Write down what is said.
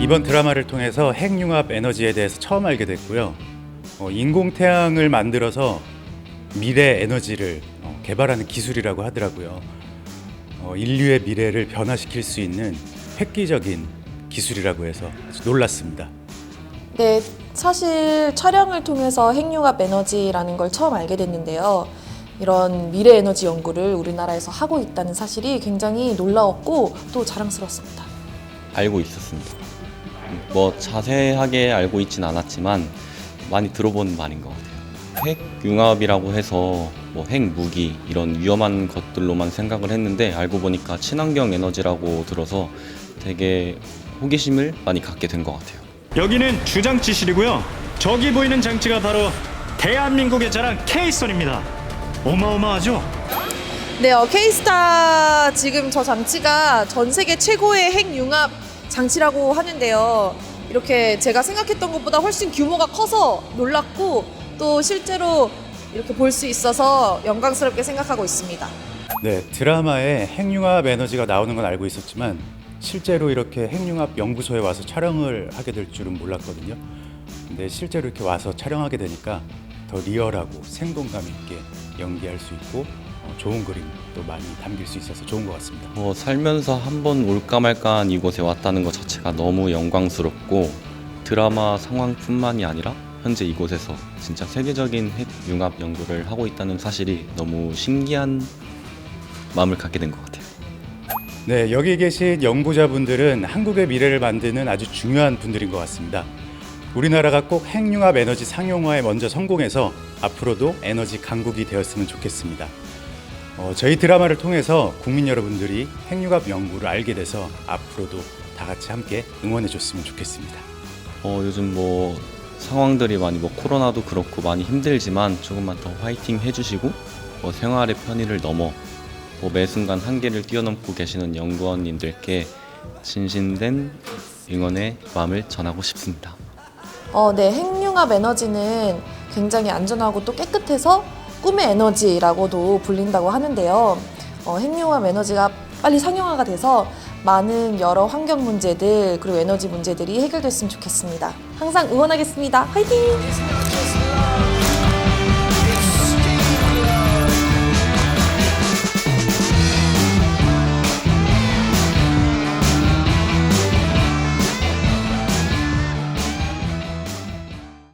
이번 드라마를 통해서 핵융합 에너지에 대해서 처음 알게 됐고요. 어, 인공태양을 만들어서 미래 에너지를 어, 개발하는 기술이라고 하더라고요. 어, 인류의 미래를 변화시킬 수 있는 획기적인 기술이라고 해서 아주 놀랐습니다. 네, 사실 촬영을 통해서 핵융합 에너지라는 걸 처음 알게 됐는데요. 이런 미래 에너지 연구를 우리나라에서 하고 있다는 사실이 굉장히 놀라웠고 또 자랑스럽습니다. 알고 있었습니다. 뭐 자세하게 알고 있진 않았지만 많이 들어본 말인 것 같아요. 핵융합이라고 해서 뭐 핵무기 이런 위험한 것들로만 생각을 했는데 알고 보니까 친환경 에너지라고 들어서 되게 호기심을 많이 갖게 된 것 같아요. 여기는 주장치실이고요. 저기 보이는 장치가 바로 대한민국의 자랑 K선입니다. 어마어마하죠? 네, 어, K스타 지금 저 장치가 전 세계 최고의 핵융합 장치라고 하는데요. 이렇게 제가 생각했던 것보다 훨씬 규모가 커서 놀랐고 또 실제로 이렇게 볼 수 있어서 영광스럽게 생각하고 있습니다. 네, 드라마에 핵융합 에너지가 나오는 건 알고 있었지만 실제로 이렇게 핵융합 연구소에 와서 촬영을 하게 될 줄은 몰랐거든요. 근데 실제로 이렇게 와서 촬영하게 되니까 더 리얼하고 생동감 있게 연기할 수 있고 어, 좋은 그림도 많이 담길 수 있어서 좋은 것 같습니다. 뭐 살면서 한 번 올까 말까한 이곳에 왔다는 것 자체가 너무 영광스럽고 드라마 상황뿐만이 아니라 현재 이곳에서 진짜 세계적인 핵 융합 연구를 하고 있다는 사실이 너무 신기한 마음을 갖게 된 것 같아요. 네, 여기 계신 연구자분들은 한국의 미래를 만드는 아주 중요한 분들인 것 같습니다. 우리나라가 꼭 핵융합 에너지 상용화에 먼저 성공해서 앞으로도 에너지 강국이 되었으면 좋겠습니다. 어, 저희 드라마를 통해서 국민 여러분들이 핵융합 연구를 알게 돼서 앞으로도 다 같이 함께 응원해 줬으면 좋겠습니다. 어, 요즘 뭐 상황들이 많이 뭐 코로나도 그렇고 많이 힘들지만 조금만 더 화이팅 해주시고 뭐 생활의 편의를 넘어 뭐 매 순간 한계를 뛰어넘고 계시는 연구원님들께 진심된 응원의 마음을 전하고 싶습니다. 어, 네, 핵융합 에너지는 굉장히 안전하고 또 깨끗해서 꿈의 에너지라고도 불린다고 하는데요. 어, 핵융합 에너지가 빨리 상용화가 돼서 많은 여러 환경 문제들 그리고 에너지 문제들이 해결됐으면 좋겠습니다. 항상 응원하겠습니다. 화이팅!